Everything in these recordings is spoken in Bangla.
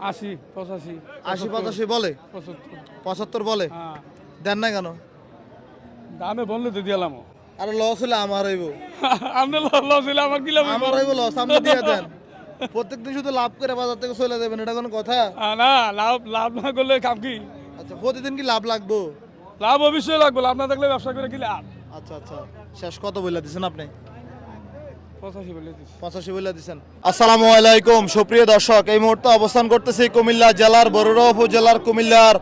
আশি পঁচাশি আশি পঁচাশি বলে? পঁচাত্তর। পঁচাত্তর বলে? হ্যাঁ। দেন না কেন? দামে বললে তো দিলাম আরে লস হলে আমার হইব। আপনি লস হইলে আমার কি লাভ আমার হইব লস আপনি দিয়ে দেন। প্রত্যেকদিন শুধু লাভ করে বাজার থেকে চলে যাবেন এটা কোনো কথা? না লাভ লাভ না করলে কাম কি? আচ্ছা প্রতিদিন কি লাভ লাগবো? লাভ অবশ্যই লাগবে লাভ না থাকলে ব্যবসা করে কি লাভ? আচ্ছা আচ্ছা। শেষ কত বলে দিছেন আপনি। আসসালামু আলাইকুম। সুপ্রিয় দর্শক, এই মুহূর্তে অবস্থান করতেছি কুমিল্লা জেলার বরুড়া উপজেলার কুমিল্লার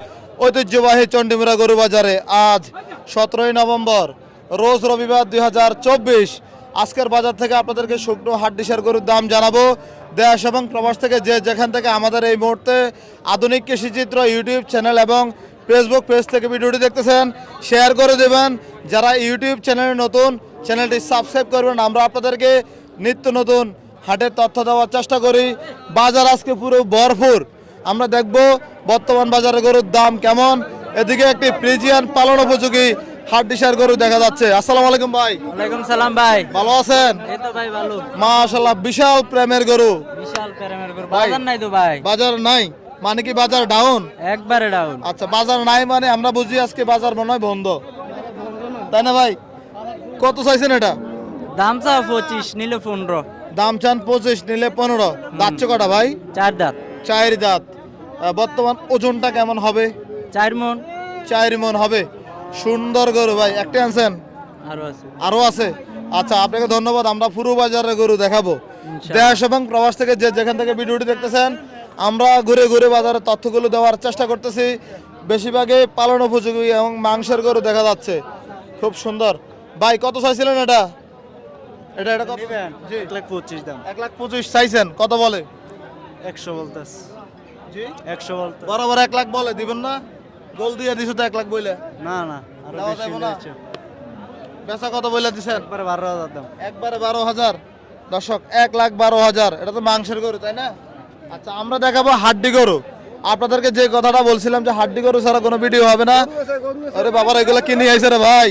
ঐতিহ্যবাহী চণ্ডীমুড়া গরু বাজারে আজ সতেরোই নভেম্বর, রোজ রবিবার দুই আজকের বাজার থেকে আপনাদেরকে শুকনো হাড্ডিসার গরুর দাম জানাব। দেশ এবং প্রবাস থেকে যে যেখান থেকে আমাদের এই মুহূর্তে আধুনিক কৃষিচিত্র ইউটিউব চ্যানেল এবং ফেসবুক পেজ থেকে ভিডিওটি দেখতেছেন, শেয়ার করে দেবেন। যারা ইউটিউব চ্যানেলে নতুন চ্যানেলটি সাবস্ক্রাইব করবেন। আমরা আপনাদেরকে নিত্য নতুন হাটের তথ্য দেওয়ার চেষ্টা করি। বাজার আজকে পুরো ভরপুর। আমরা দেখব বর্তমান বাজারে গরুর দাম কেমন। এদিকে একটি প্রিজিয়ান পালন উপযোগী হাট ডিসার গরু দেখা যাচ্ছে। আসসালামু আলাইকুম ভাই। ওয়ালাইকুম সালাম ভাই। ভালো আছেন? এই তো ভাই ভালো। মাশাল্লাহ বিশাল প্রেমের গরু। বিশাল প্যারামের করে ভাই। বাজার নাই তো ভাই? বাজার নাই। মানে কি বাজার ডাউন একবারে ডাউন আচ্ছা বাজার নাই মানে আমরা বুঝি আজকে বাজার মনে হয় বন্ধ। তাই না ভাই? কত চাইছেন এটা? দাম চাও পঁচিশ নিলে পনেরো। দাম চান পঁচিশ নিলে পনেরো। দাচ্ছে কটা ভাই? চার দাঁত। চায়ের দাঁত। বর্তমান ওজনটা কেমন হবে? চার মন। চায়ের মন হবে। সুন্দর গরু ভাই একটা আনছেন? আরও আছে। আরও আছে? আচ্ছা আপনাকে ধন্যবাদ আমরা পুরো বাজারে গরু দেখাবো। দেশ এবং প্রবাস থেকে যে যেখান থেকে ভিডিওটি দেখতেছেন আমরা ঘুরে ঘুরে বাজারের তথ্যগুলো দেওয়ার চেষ্টা করতেছি। বেশিরভাগই পালন উপযোগী এবং মাংসের গরু দেখা যাচ্ছে। খুব সুন্দর। ভাই কত চাইছিলেন এটা? এটা এটা কত? জি। এক লাখ পঁচিশ দাম। এক লাখ পঁচিশ চাইছেন কত বলে? একশো বলতেস। জি? একশো বলতে বরাবর এক লাখ বলে দিবেন না? গোল দিয়ে দিছো তো এক লাখ বইলে। না না আরও বেশি না? বেচা কত বইলে দিছেন? একবারে বারো হাজার দাম। একবারে বারো হাজার। দর্শক এক লাখ বারো হাজার। এটা তো মাংসের গরু তাই না? আচ্ছা আমরা দেখাবো হাড্ডি গরু। আপনাদেরকে যে কথাটা বলছিলাম যে হাড্ডি গরু ছাড়া কোনো ভিডিও হবে না। আরে বাবার এগুলো কি নিয়ে আইছে রে ভাই।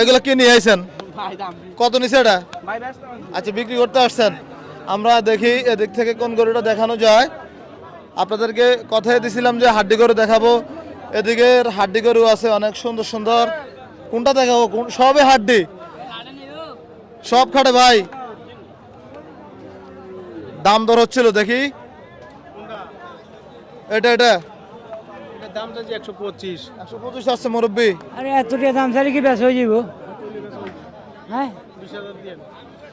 এগুলো কি নিয়ে আইছেন? কত নিছে এটা? আচ্ছা বিক্রি করতে আসছেন। আমরা দেখি এদিক থেকে কোন গরুটা দেখানো যায়। আপনাদেরকে কথাই দিছিলাম যে হাড্ডি গরু দেখাবো। এদিকে হাড্ডি গরু আছে অনেক সুন্দর সুন্দর। কোনটা দেখাবো? কোন সবে হাড্ডি? সব খাটে ভাই। দাম দর হচ্ছিল দেখি। এটা এটা। দাম চাইছি একশো পঁচিশ। একশো পঁচিশ আসছে মুরব্বী। আরে এত টাকা দাম চাইলে কি বেশ হয়ে যাব হ্যাঁ? বিশ হাজার দিয়ে।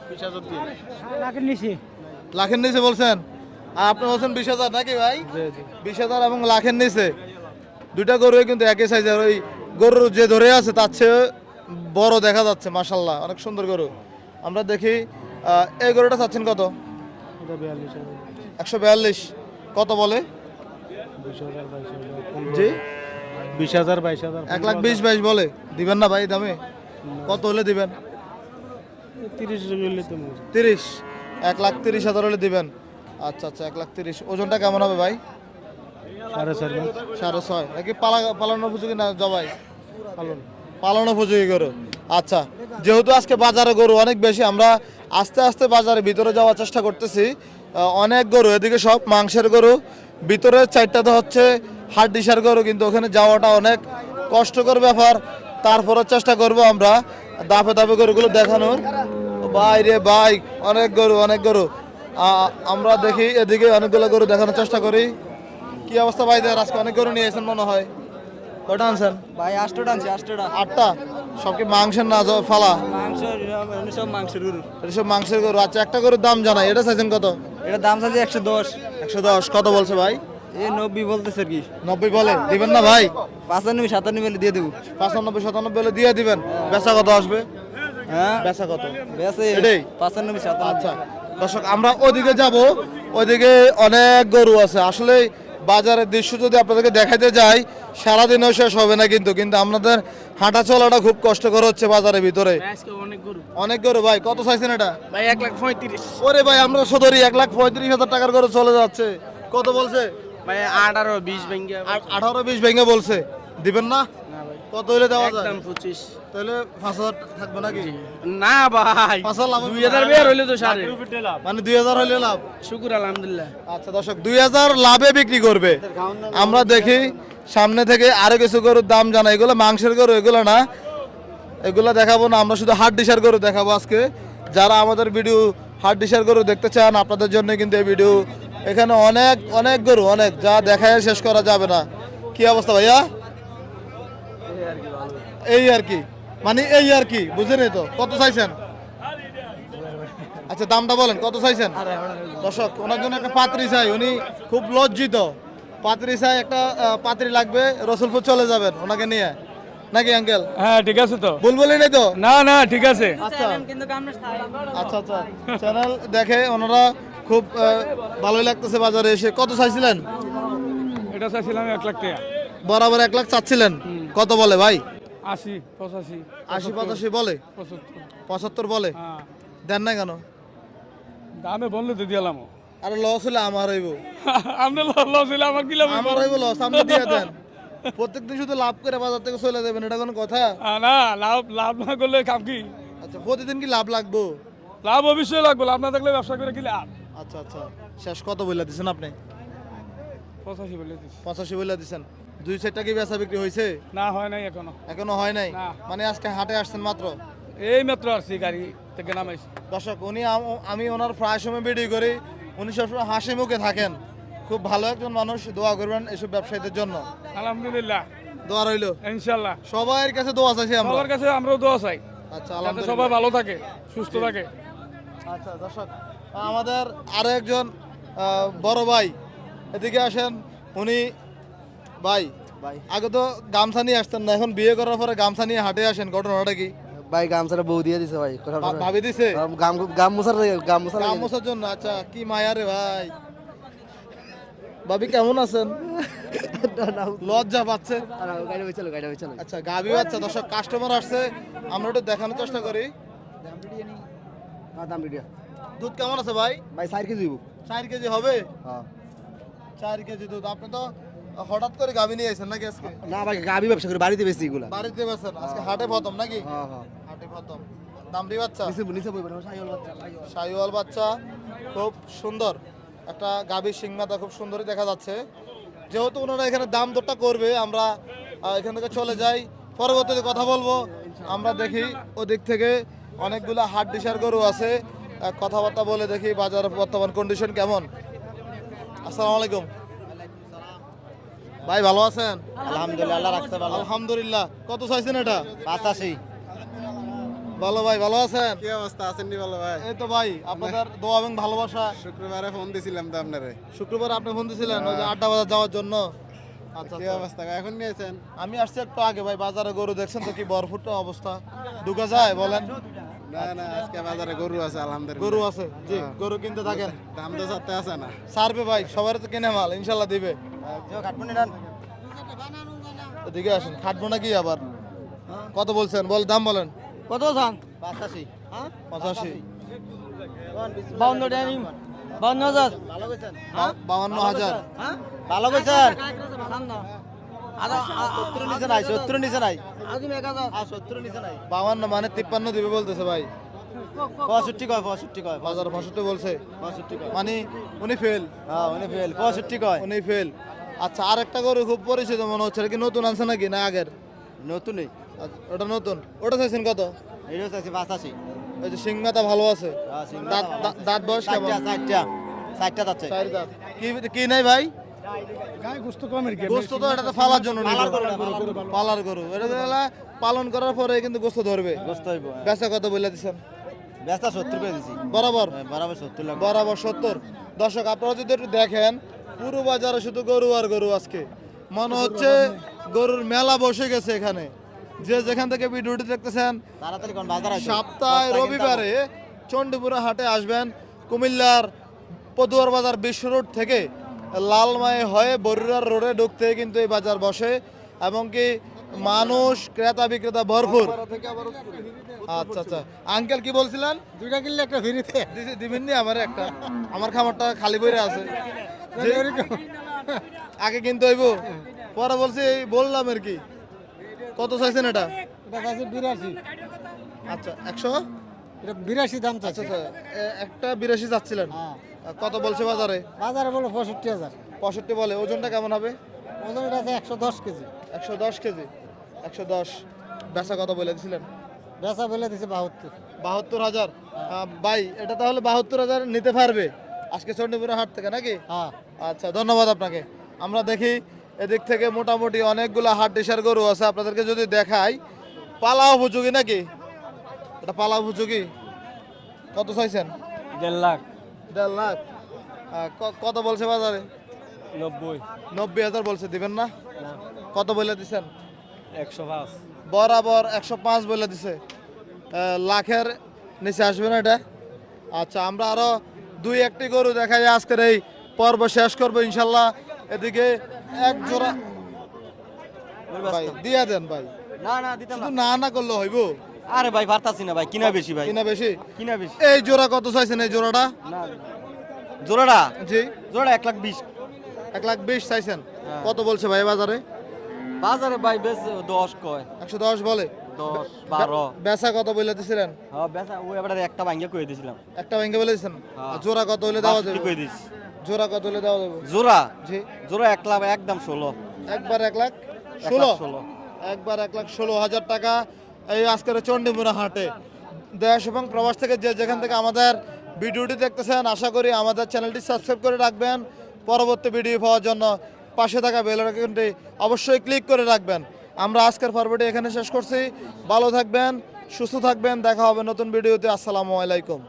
বিশ হাজার দিয়ে। লাখের নিচে। লাখের নিচে বলছেন? আর আপনি বলছেন বিশ হাজার নাকি ভাই? বিশ হাজার এবং লাখের নিচে। দুইটা গরুই কিন্তু একই সাইজের ওই গরুর যে ধরে আছে তার চেয়ে বড় দেখা যাচ্ছে মাসাল্লাহ অনেক সুন্দর গরু। আমরা দেখি এই গরুটা চাচ্ছেন কত? একশো বিয়াল্লিশ। কত বলে বিশ হাজার বাইশ হাজার জি? বিশ হাজার বাইশ হাজার এক লাখ বিশ বাইশ বলে। দিবেন না ভাই দামে? কত হলে দিবেন? তিরিশ এক লাখ তিরিশ হাজার হলে দিবেন। আচ্ছা আচ্ছা এক লাখ তিরিশ। ওজনটা কেমন হবে ভাই? সাড়ে ছয়। নাকি পালা পালানো উপযোগী না জবাই? পালন। পালন উপযোগী গরু। আচ্ছা যেহেতু আজকে বাজারে গরু অনেক বেশি আমরা আস্তে আস্তে বাজারে ভিতরে যাওয়ার চেষ্টা করতেছি। অনেক গরু এদিকে সব মাংসের গরু। ভিতরের ভিতরে চারটাতে হচ্ছে হাট ডিসার গরু কিন্তু ওখানে যাওয়াটা অনেক কষ্টকর ব্যাপার। তারপরে চেষ্টা করব আমরা দাপে দাপে গরুগুলো দেখানোর। বাইরে বাই অনেক গরু অনেক গরু। আমরা দেখি এদিকে অনেকগুলো গরু দেখানোর চেষ্টা করি। কি অবস্থা ভাইদের আজকে অনেক গরু নিয়ে এসেছেন মনে হয়। কটা আনছেন? ভাই আষ্টটা আনছি আষ্টটা আটটা? সব কি মাংসের না জ- ফালা? মাংস সব মাংসের গরু। এটা সব মাংসের গরু। আচ্ছা একটা গরুর দাম জানাই এটা চাইছেন কত? এটা দাম চাইছে একশো দশ। একশো দশ কত বলছে ভাই? নব্বই বলতেছে কি। নব্বই বলে দিবেন না ভাই? পাঁচানব্বই সাতানব্বই দিয়ে দেবো। পাঁচানব্বই সাতানব্বই দিয়ে দিবেন। বেচা কত আসবে? হ্যাঁ? বেচা কত? বেশি এটাই? পাঁচানব্বই সাতানব্বই। আচ্ছা দর্শক আমরা ওদিকে যাব। ওদিকে অনেক গরু আছে। আসলে বাজারের দৃশ্য যদি আপনাদেরকে দেখাইতে যাই সারাদিনও শেষ হবে না কিন্তু কিন্তু আপনাদের হাঁটা চলাটা খুব কষ্টকর হচ্ছে বাজারের ভিতরে। অনেক গরু। ভাই কত চাইছেন এটা? ভাই এক লাখ পঁয়ত্রিশ। ওরে ভাই আমরা সদরি এক লাখ পঁয়ত্রিশ হাজার টাকার গরু চলে যাচ্ছে। কত বলছে? ভাই আঠারো বিশ ভেঙ্গে আঠারো বিশ ভেঙে বলছে। দিবেন না। কত হইলে দেওয়া যায়? একদম পঁচিশ। তাহলে পাঁচ হাজার থাকবে নাকি? না ভাই পাঁচ হাজার লাভ দুই হাজার বের হইলে তো সাড়ে মানে দুই হাজার হইলে লাভ। শুকুর আলহামদুলিল্লাহ। আচ্ছা দর্শক দুই হাজার লাভে বিক্রি করবে। আমরা দেখি সামনে থেকে আরও কিছু গরুর দাম জানা। এগুলো মাংসের গরু এগুলো না। এগুলো দেখাবো না আমরা শুধু হাট ডিশার গরু দেখাবো আজকে। যারা আমাদের ভিডিও হাট ডিশার গরু দেখতে চান আপনাদের জন্য কিন্তু এই ভিডিও। এখানে অনেক অনেক গরু অনেক। যা দেখায় শেষ করা যাবে না। কি অবস্থা ভাইয়া? এই আর কি। মানে এই আর কি বুঝলেন তো। কত চাইছেন? আচ্ছা দামটা বলেন কত চাইছেন? দর্শক ওনার জন্য একটা পাত্রী চাই। উনি খুব লজ্জিত। পাত্রী চাই একটা পাত্রী লাগবে রসুলপুর চলে যাবেন ওনাকে নিয়ে। নাকি আঙ্কেল? হ্যাঁ ঠিক আছে তো। বুলবুলি নেই তো? না না ঠিক আছে। আচ্ছা। আচ্ছা আচ্ছা। চ্যানেল দেখে ওনারা খুব ভালোই লাগতেছে বাজারে এসে। কত চাইছিলেন? এটা চাইছিলাম এক লাখ টাকা। বরাবর এক লাখ চাচ্ছিলেন। কত বলে ভাই? আশি পঁচাশি। আশি পঁচাশি বলে? পঁচাত্তর। বলে? হ্যাঁ। দেন না কেন? দামে বললে তো দিলাম আরে লস হলে আমার হইব। আপনি লস হইলে আমার কি লাভ আমার হইব লস আপনি দিয়ে দেন। প্রত্যেকদিন শুধু লাভ করে বাজার থেকে চলে যাবেন এটা কোনো কথা? না লাভ লাভ না করলে কাম কি? আচ্ছা প্রতিদিন কি লাভ লাগবো? লাভ অবশ্যই লাগবে লাভ না থাকলে ব্যবসা করে কি লাভ? আচ্ছা আচ্ছা। শেষ কত বলে দিছেন আপনি? পঁচাশি বলে দিস পঁচাশি বলে দিছেন। দুই সেটটা কি বেচা বিক্রি হয়েছে? না হয় নাই এখনও। এখনও হয় নাই? মানে আজকে হাটে আসছেন মাত্র? এই মাত্র আসছি গাড়ি থেকে নামাইছি। দর্শক উনি আমি ওনার প্রায় সময় ভিডিও করি উনি সবসময় হাসি মুখে থাকেন। খুব ভালো একজন মানুষ দোয়া করবেন এসব ব্যবসায়ীদের জন্য। আলহামদুলিল্লাহ। দোয়া রইল। ইনশাল্লাহ। সবার কাছে দোয়া চাইছি আমরা। সবার কাছে আমরাও দোয়া চাই আচ্ছা আলহামদুলিল্লাহ। সবাই ভালো থাকে সুস্থ থাকে। আচ্ছা দর্শক আমাদের আরও একজন বড় ভাই এদিকে আসেন। উনি ভাই ভাই। আগে তো গামছা নিয়ে আসতেন না এখন বিয়ে করার পরে গামছা নিয়ে হাটে আসেন ঘটনাটা কি? ভাই গামছাটা বউ দিয়ে দিছে ভাই ভাবি দিছে? গাম গাম মুসার গাম মুসার গাম মোছার জন্য আচ্ছা কি মায়া রে ভাই। ভাবি কেমন আছেন? লজ্জা পাচ্ছে। আচ্ছা গাবি বাচ্চা দর্শক কাস্টমার আসছে আমরা একটু দেখানোর চেষ্টা করি। দুধ কেমন আছে ভাই? ভাই সাইড কেজি দিব চার কেজি হবে? হ্যাঁ। চার কেজি দুধ। আপনি তো হঠাৎ করে গাবি নিয়ে আসেন নাকি আজকে? না ভাই গাবি ব্যবসা করে বাড়িতে বেশি এগুলা। বাড়িতে বেছেন আজকে হাটে প্রথম নাকি? হ্যাঁ হ্যাঁ। হাটে প্রথম। দামড়ি বাচ্চা? নিচে নিচে বইবেন সাইকেল বাচ্চা। খুব সুন্দর। একটা গাভীর সিংমাতা খুব সুন্দরই দেখা যাচ্ছে। যেহেতু ওনারা এখানে দাম দরটা করবে আমরা এখান থেকে চলে যাই। পরবর্তীতে কথা বলব। আমরা দেখি ওদিক থেকে অনেকগুলো হাট ডিসার গরু আছে। কথাবার্তা বলে দেখি বাজারের বর্তমান কন্ডিশন কেমন। আসসালামু আলাইকুম। ভাই ভালো আছেন? আলহামদুলিল্লাহ রাখছে ভালো। আলহামদুলিল্লাহ। কত চাইছেন এটা? পাঁচাশি। ভালো ভাই ভালো আছেন? কি অবস্থা? আছেন নি ভালো ভাই? এই তো ভাই আপনাদের দোয়া এবং ভালোবাসা। শুক্রবারে ফোন দিছিলাম তো আপনারে। শুক্রবার আপনি ফোন দিয়েছিলেন ওই যে আড্ডা বাজার যাওয়ার জন্য। আচ্ছা কি আচ্ছা। অবস্থা এখন নিয়েছেন? আমি আসছি একটু আগে ভাই বাজারে গরু দেখছেন তো কি বরফুটটা অবস্থা। ঢুকা যায় বলেন। না না আজকে বাজারে গরু আছে আলহামদুলিল্লাহ। গরু আছে? জি গরু কিনতে থাকেন। দাম তো সাথে আছে না। সারবে ভাই সবার তো কিনে মাল ইনশাল্লাহ দিবে। এদিকে আসেন খাটবো নাকি আবার কত বলছেন বল দাম বলেন কত সান পাঁচাশি পঁচাশি বাউন্ন বাউন্ন হাজার ভালো কইছেন সত্তর নিচে নাই সত্তর নিচে নাই বাউান্ন মানে তিপ্পান্ন দিবে বলতেছে ভাই পঁয়ষট্টি কয় পঁয়ষট্টি কয়? বাজার পঁয়ষট্টি বলছে। পঁয়ষট্টি কয়? মানে উনি ফেল হ্যাঁ উনি ফেল পঁয়ষট্টি কয়? উনি ফেল আচ্ছা আর একটা গরু খুব পরিচিত মনে হচ্ছে। কি নতুন আছে নাকি না আগের? নতুনই। ওটা নতুন। ওটা চাইছেন কত? এটা হচ্ছে পাঁচাশি ওই যে সিংমাতা ভালো আছে? দাঁত দাঁত- দাঁত বয়স কেমন? চারটা। চারটা চারটা চার দাঁত। কি কি নাই ভাই? গোস্ত কমের কি গোস্ত তো এটা তো ফালার জন্য পালার গরু এটা পালন করার পরে কিন্তু গোস্ত ধরবে। গোস্ত হইব বেচা কত বলে দিছেন? ব্যস্ত সত্তর করে দিছি বরাবর বরাবর সত্তর লাখ বরাবর সত্তর। দর্শক আপনারা যদি একটু দেখেন পুরো বাজারে শুধু গরু আর গরু আজকে। মনে হচ্ছে গরুর মেলা বসে গেছে এখানে। যে যেখান থেকে ভিডিওটি দেখতেছেন সপ্তাহে রবিবারে চণ্ডীপুরা হাটে আসবেন। কুমিল্লার পদুয়ার বাজার বিশ্ব রোড থেকে লালমাই হয়ে বরুড়ার রোডে ঢুকতে কিন্তু এই বাজার বসে। এবং কি মানুষ ক্রেতা বিক্রেতা ভরপুর। আচ্ছা আচ্ছা। আঙ্কেল কি বলছিলেন? দুইটা কিনলে একটা ফ্রিতে। দিছি- দিবেননি আমার একটা। আমার খামারটা খালি বইরে আছে। আগে কিনতে হইব। পরে বলছি এই বললাম আর কি। কত চাইছেন এটা? বিরাশি। আচ্ছা একশো? এটা বিরাশি দাম চাচ্ছে আচ্ছা একটা বিরাশি যাচ্ছিলেন হ্যাঁ। কত বলছে বাজারে? বাজারে বলো পঁয়ষট্টি হাজার। পঁয়ষট্টি বলে। ওজনটা কেমন হবে? ওজনটা আছে একশো দশ কেজি। একশো দশ কেজি। একশো দশ। বেচা কত বলে দিছিলেন? বেচা বলে দিছে বাহাত্তর। বাহাত্তর হাজার? আহ, ভাই এটা তাহলে বাহাত্তর হাজার নিতে পারবে আজকে চণ্ডীপুরের হাট থেকে নাকি? হ্যাঁ। আচ্ছা ধন্যবাদ আপনাকে। আমরা দেখি এদিক থেকে মোটামুটি অনেকগুলো হাট ডিসার গরু আছে আপনাদেরকে যদি দেখাই পালা উপযোগী নাকি? এটা পালা উপযোগী? কত চাইছেন? দেড় লাখ। দেড় লাখ। কত বলছে বাজারে? নব্বই। নব্বই হাজার বলছে দিবেন না। কত বলে দিছেন? একশো পাঁচ। বরাবর একশো পাঁচ বলে দিছে। লাখের নিচে আসবে না এটা? আচ্ছা আমরা আরও দুই একটি গরু দেখাই আজকের এই পর্ব শেষ করব ইনশাল্লাহ। এদিকে এক জোড়া ভাই দিয়া দেন ভাই। না না দিতাম না। না করলে হইব? আরে ভাই পারতাছি না ভাই কিনা বেশি ভাই। কিনা বেশি? কিনা বেশি। এই জোড়া কত চাইছেন এই জোড়াটা? না জোড়াটা? জি। জোড়া এক লাখ বিশ। এক লাখ বিশ চাইছেন। হ্যাঁ। কত বলছে ভাই বাজারে? বাজারে ভাই বেশ দশ কয়। একশো দশ বলে? দশ বারো। বেচা কত বলে দিছিলেন? হ্যাঁ বেচা ওই এবার একটা ভাঙ্গে করে দিয়েছিলাম একটা ভেঙে বলে দিচ্ছেন হ্যাঁ। জোড়া কত হলে দেওয়া যাবে? করে দিয়েছি জোড়া কত হলে দেওয়া যাবে? জোড়া? জি। জোড়া এক লাখ একদম ষোলো। একবার এক লাখ? ষোলো? ষোলো। একবার এক লাখ ষোলো হাজার টাকা এই আজকের চণ্ডীমুড়া হাটে। দেশ এবং প্রবাস থেকে যে যেখান থেকে আমাদের ভিডিওটি দেখতেছেন আশা করি আমাদের চ্যানেলটি সাবস্ক্রাইব করে রাখবেন। পরবর্তী ভিডিও পাওয়ার জন্য পাশে থাকা বেল আইকনটি অবশ্যই ক্লিক করে রাখবেন। আমরা আজকের পর্বটি এখানে শেষ করছি। ভালো থাকবেন, সুস্থ থাকবেন, দেখা হবে নতুন ভিডিওতে আসসালামু আলাইকুম।